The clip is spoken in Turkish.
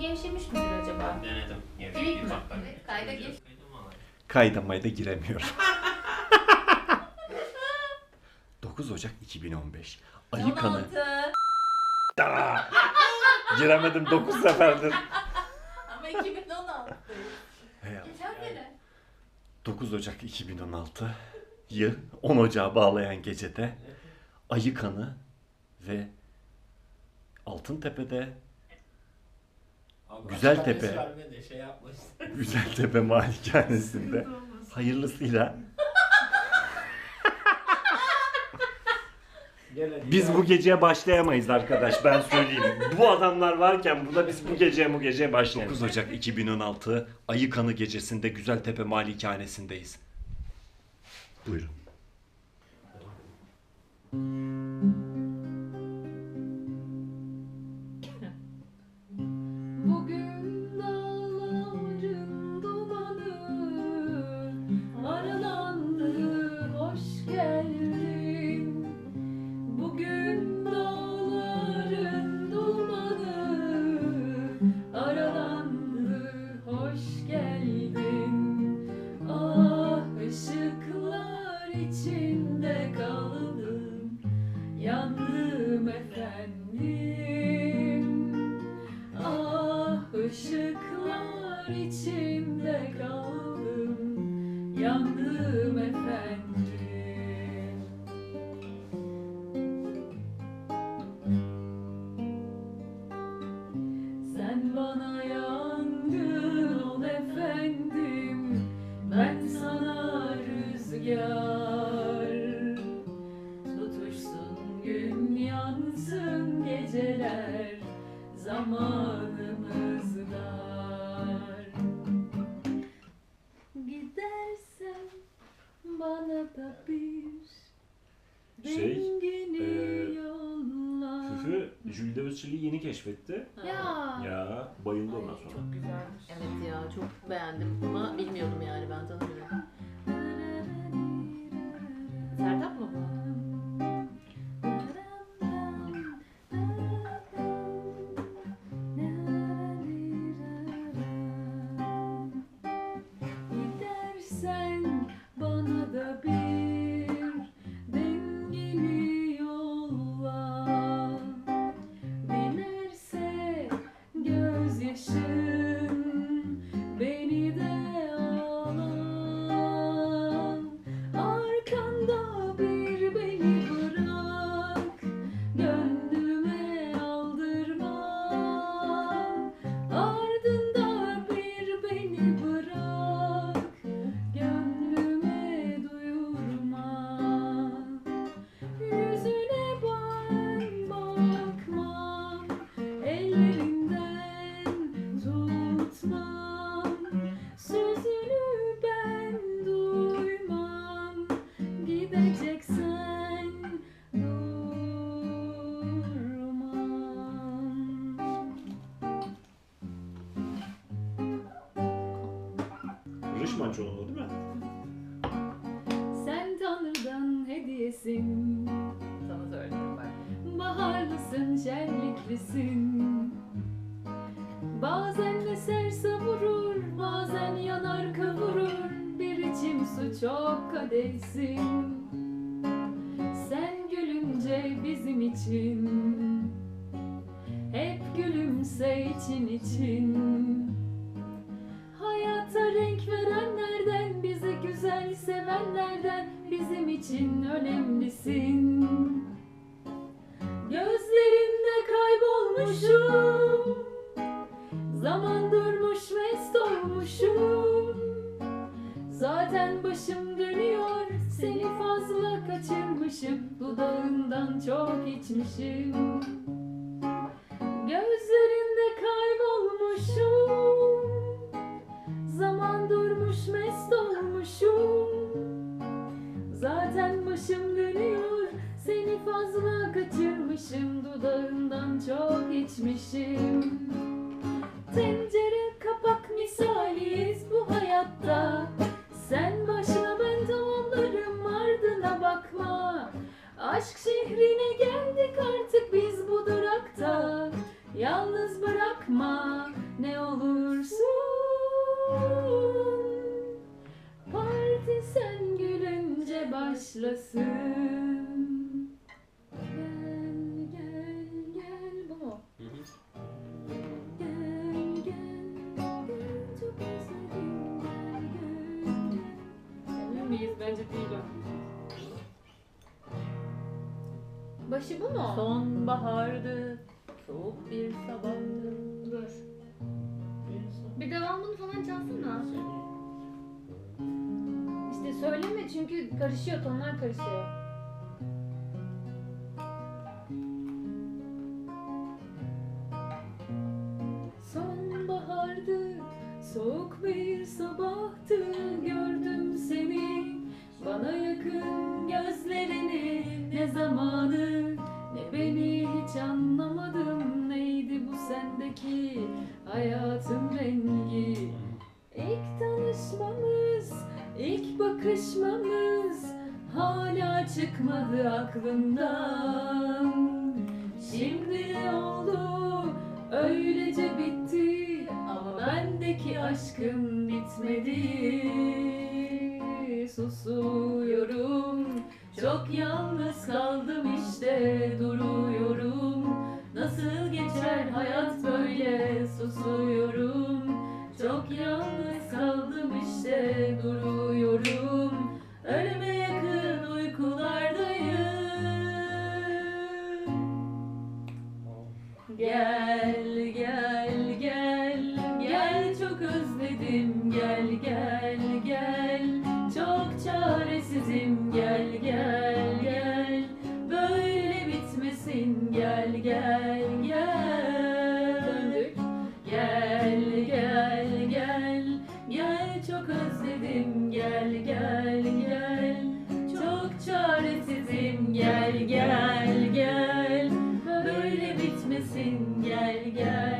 gevşemiş midir acaba? Denedim. Gevşek mi? bak bak. Evet, kayda geç. Kaydım vallahi. Kayda mayda giremiyor. 9 Ocak 2015. Ayı kanı. 16. Aa! Giremedim 9 seferdir. Ama 2016. Hey Allah. Geçen sene. 9 Ocak 2016 yı 10 Ocağı bağlayan gecede ayı kanı ve Altıntepe'de Allah Güzeltepe. vermedi, şey. Güzeltepe Malikanesinde hayırlısıyla biz bu geceye başlayamayız arkadaş ben söyleyeyim. Bu adamlar varken burada biz bu geceye bu geceye başlayamayız. 9 Ocak 2016 Ayı Kanı gecesinde Güzeltepe Malikanesindeyiz. Buyurun. İçinde kaldım, yandım efendim. Ah ışıklar içinde kaldım Yandım efendim Sen bana yangın ol efendim Ben sana rüzgar Zamanımız dar Gidersen bana da bir Şey, Rengini eee, yolla Füfü Jules de Vessel'i yeni keşfetti. Ya Ya bayıldı ondan sonra. Çok güzelmiş. Evet ya çok beğendim ama bilmiyordum yani Rış Mançoğlu değil mi? Sen Tanrı'dan hediyesin. Sana söylüyorum bak. Baharlısın, şenliklisin. Bazen eser savurur, bazen yanar kavurur. Bir içim su çok kadehsin. Sen gülünce bizim için. Hep gülümse için için sevenlerden Bizim için önemlisin. Gözlerinde kaybolmuşum. Zaman durmuş mest olmuşum. Zaten başım dönüyor Seni fazla kaçırmışım. Dudağından çok içmişim Yudurmuşum dudağından çok içmişim. Tencere kapak misaliyiz bu hayatta. Sen başla ben tamamlarım ardına bakma. Aşk şehrine geldik artık biz bu durakta. Yalnız bırakma ne olursun. Parti sen gülünce başlasın. Başı bu mu? Sonbahardı, soğuk bir sabahtı. Dur. Bir devamını falan çalsana. İşte söyleme çünkü karışıyor, tonlar karışıyor. Sonbahardı, soğuk bir sabahtı gördüm seni Bana yakın gözlerini ne zamanı hayatın rengi İlk tanışmamız, ilk bakışmamız hala çıkmadı aklımdan. Şimdi ne oldu? Öylece bitti ama bendeki aşkım bitmedi. Susuyorum, çok yalnız kaldım çaresizim gel gel gel. Böyle bitmesin gel gel gel. Döndük. Gel gel gel. Gel çok özledim. Gel gel gel. Çok çaresizim. Gel gel gel. Böyle bitmesin. Gel gel